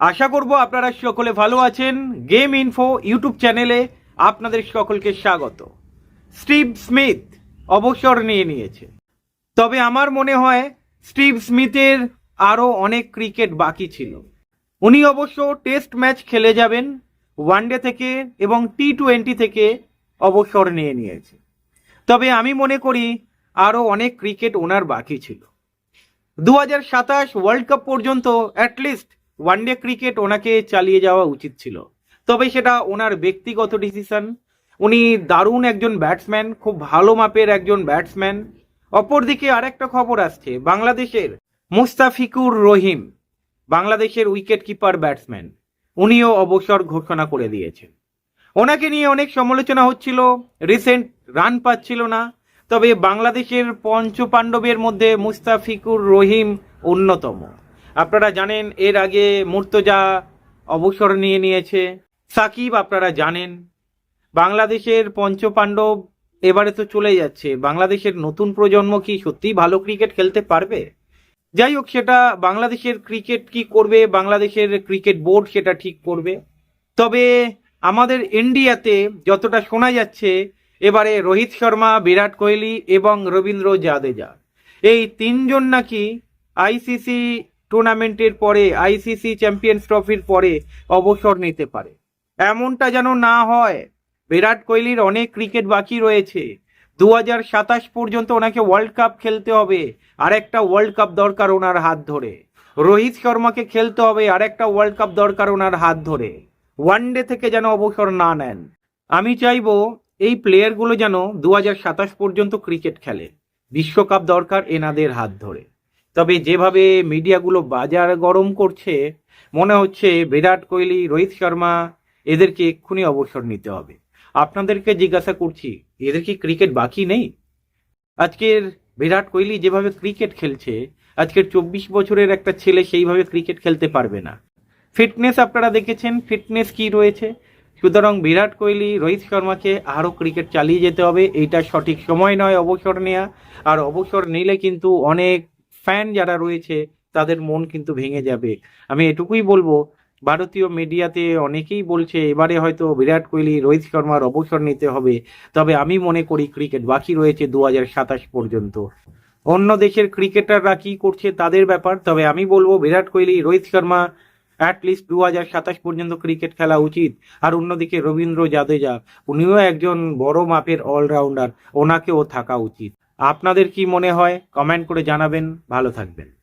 আশা করব আপনারা সকলে ভালো আছেন। গেম ইনফো ইউটিউব চ্যানেলে আপনাদের সকলকে স্বাগত। স্টিভ স্মিথ অবসর নিয়ে নিয়েছে। তবে আমার মনে হয় স্টিভ স্মিথের আরও অনেক ক্রিকেট বাকি ছিল। উনি অবশ্য টেস্ট ম্যাচ খেলে যাবেন, ওয়ানডে থেকে এবং টি টোয়েন্টি থেকে অবসর নিয়ে নিয়েছে। তবে আমি মনে করি আরও অনেক ক্রিকেট ওনার বাকি ছিল। দু হাজার সাতাশ ওয়ার্ল্ড কাপ পর্যন্ত at least one day cricket ওনাকে চালিয়ে যাওয়া উচিত ছিল। তবে সেটা ওনার ব্যক্তিগত ডিসিশন। উনি দারুণ একজন ব্যাটসম্যান, খুব ভালো মাপের একজন ব্যাটসম্যান। অপরদিকে আরেকটা খবর আসছে, বাংলাদেশের মুস্তাফিকুর রহিম, বাংলাদেশের উইকেট কিপার ব্যাটসম্যান। উনিও অবসর ঘোষণা করে দিয়েছেন। ওনাকে নিয়ে অনেক সমালোচনা হচ্ছিল, রিসেন্ট রান পাচ্ছিল না, তবে বাংলাদেশের পঞ্চপাণ্ডবের মধ্যে মুস্তাফিকুর রহিম অন্যতম। আপনারা জানেন, এর আগে মুর্তজা অবসর নিয়ে নিয়েছে। সাকিব, আপনারা জানেন, বাংলাদেশের পঞ্চপাণ্ডব এবারে তো চলে যাচ্ছে। বাংলাদেশের নতুন প্রজন্ম কি সত্যিই ভালো ক্রিকেট খেলতে পারবে? যাই হোক, সেটা বাংলাদেশের ক্রিকেট কি করবে, বাংলাদেশের ক্রিকেট বোর্ড সেটা ঠিক করবে। তবে আমাদের ইন্ডিয়াতে যতটা শোনা যাচ্ছে, এবারে রোহিত শর্মা, বিরাট কোহলি এবং রবীন্দ্র জাদেজা। এই তিনজন নাকি আইসিসি টুর্নামেন্টের পরে আইসিসি চ্যাম্পিয়ন্স ট্রফির পরে অবসর নিতে পারে। এমনটা যেন না হয়। বিরাট কোহলির অনেক ক্রিকেট বাকি রয়েছে। দু হাজার সাতাশ পর্যন্ত ওনাকে ওয়ার্ল্ড কাপ খেলতে হবে। আর একটা ওয়ার্ল্ড কাপ দরকার ওনার হাত ধরে। রোহিত শর্মাকে খেলতে হবে। আর একটা ওয়ার্ল্ড কাপ দরকার ওনার হাত ধরে। ওয়ান ডে থেকে যেন অবসর না নেন। আমি চাইব এই প্লেয়ারগুলো যেন দু হাজার সাতাশ পর্যন্ত ক্রিকেট খেলে। বিশ্বকাপ দরকার এনাদের হাত ধরে। তবে যেভাবে মিডিয়াগুলো বাজার গরম করছে, মনে হচ্ছে বিরাট কোহলি, রোহিত শর্মা এদেরকে এক্ষুনি অবসর নিতে হবে। আপনাদেরকে জিজ্ঞাসা করছি, এদের কি ক্রিকেট বাকি নেই? আজকের বিরাট কোহলি যেভাবে ক্রিকেট খেলছে, আজকের চব্বিশ বছরের একটা ছেলে সেইভাবে ক্রিকেট খেলতে পারবে না। ফিটনেস আপনারা দেখেছেন, ফিটনেস কি রয়েছে? সুতরাং বিরাট কোহলি, রোহিত শর্মাকে আরও ক্রিকেট চালিয়ে যেতে হবে, এইটা সঠিক সময় নয় অবসর নেওয়া আর অবসর নিলে কিন্তু অনেক ফ্যান যারা রয়েছে, তাদের মন কিন্তু ভেঙে যাবে। আমি এটুকুই বলব, ভারতীয় মিডিয়াতে অনেকেই বলছে, এবারে হয়তো বিরাট কোহলি, রোহিত শর্মার অবসর নিতে হবে। তবে আমি মনে করি ক্রিকেট বাকি রয়েছে দু হাজার সাতাশ পর্যন্ত। অন্য দেশের ক্রিকেটাররা কি করছে তাদের ব্যাপার, তবে আমি বলব, বিরাট কোহলি, রোহিত শর্মা অ্যাটলিস্ট দু হাজার সাতাশ পর্যন্ত ক্রিকেট খেলা উচিত। আর অন্যদিকে রবীন্দ্র জাদেজা, উনিও একজন বড় মাপের অলরাউন্ডার ওনাকেও থাকা উচিত। আপনাদের কি মনে হয়? কমেন্ট করে জানাবেন। ভালো থাকবেন।